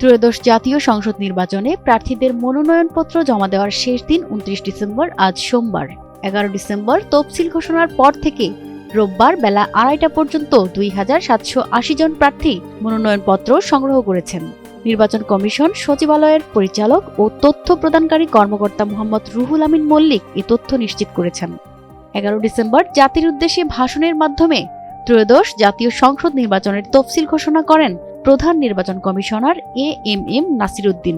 ত্রয়োদশ জাতীয় সংসদ নির্বাচনে প্রার্থীদের মনোনয়নপত্র জমা দেওয়ার শেষ দিন উনত্রিশ ডিসেম্বর আজ সোমবার। এগারো ডিসেম্বর তফসিল ঘোষণার পর থেকে রোববার বেলা আড়াইটা পর্যন্ত দুই হাজার সাতশো আশি জন প্রার্থী মনোনয়নপত্র সংগ্রহ করেছেন। নির্বাচন কমিশন, সচিবালয়ের পরিচালক ও তথ্য প্রদানকারী কর্মকর্তা মোহাম্মদ রুহুল আমিন মল্লিক এ তথ্য নিশ্চিত করেছেন। এগারো ডিসেম্বর জাতির উদ্দেশ্যে ভাষণের মাধ্যমে ত্রয়োদশ জাতীয় সংসদ নির্বাচনের তফসিল ঘোষণা করেন প্রধান নির্বাচন commissioner A M M Nasir Uddin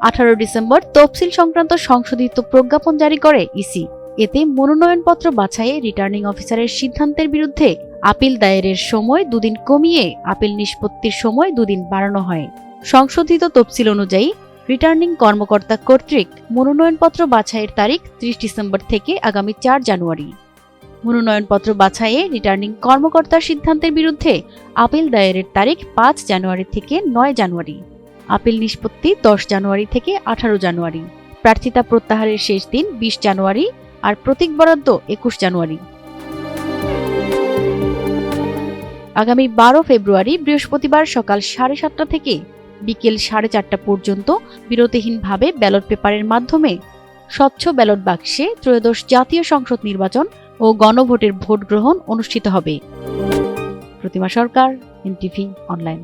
আঠারো ডিসেম্বর তফসিল সংক্রান্ত সংশোধিত প্রজ্ঞাপন জারি করে ইসি। এতে মনোনয়নপত্র বাছাইয়ে রিটার্নিং অফিসারের সিদ্ধান্তের বিরুদ্ধে আপিল দায়েরের সময় দুদিন কমিয়ে আপিল নিষ্পত্তির সময় দুদিন বাড়ানো হয়। সংশোধিত তফসিল অনুযায়ী রিটার্নিং কর্মকর্তা কর্তৃক মনোনয়নপত্র বাছাইয়ের তারিখ ত্রিশ ডিসেম্বর থেকে আগামী চার জানুয়ারি। মনোনয়নপত্র বাছাইয়ে রিটার্নিং কর্মকর্তার সিদ্ধান্তের বিরুদ্ধে আপিল দায়েরের তারিখ পাঁচ জানুয়ারি থেকে নয় জানুয়ারি। আপিল নিষ্পত্তি দশ জানুয়ারি থেকে আঠারো জানুয়ারি। প্রার্থিতা প্রত্যাহারের শেষ দিন বিশ জানুয়ারি আর প্রতীক বরাদ্দ একুশ জানুয়ারি। আগামী বারো ফেব্রুয়ারি বৃহস্পতিবার সকাল সাড়ে সাতটা থেকে বিকেল সাড়ে চারটা পর্যন্ত বিরতিহীনভাবে ব্যালট পেপারের মাধ্যমে স্বচ্ছ ব্যালট বাক্সে ত্রয়োদশ জাতীয় সংসদ নির্বাচন ও গণভোটের ভোট গ্রহণ অনুষ্ঠিত হবে। প্রতিমা সরকার এনটিভি অনলাইন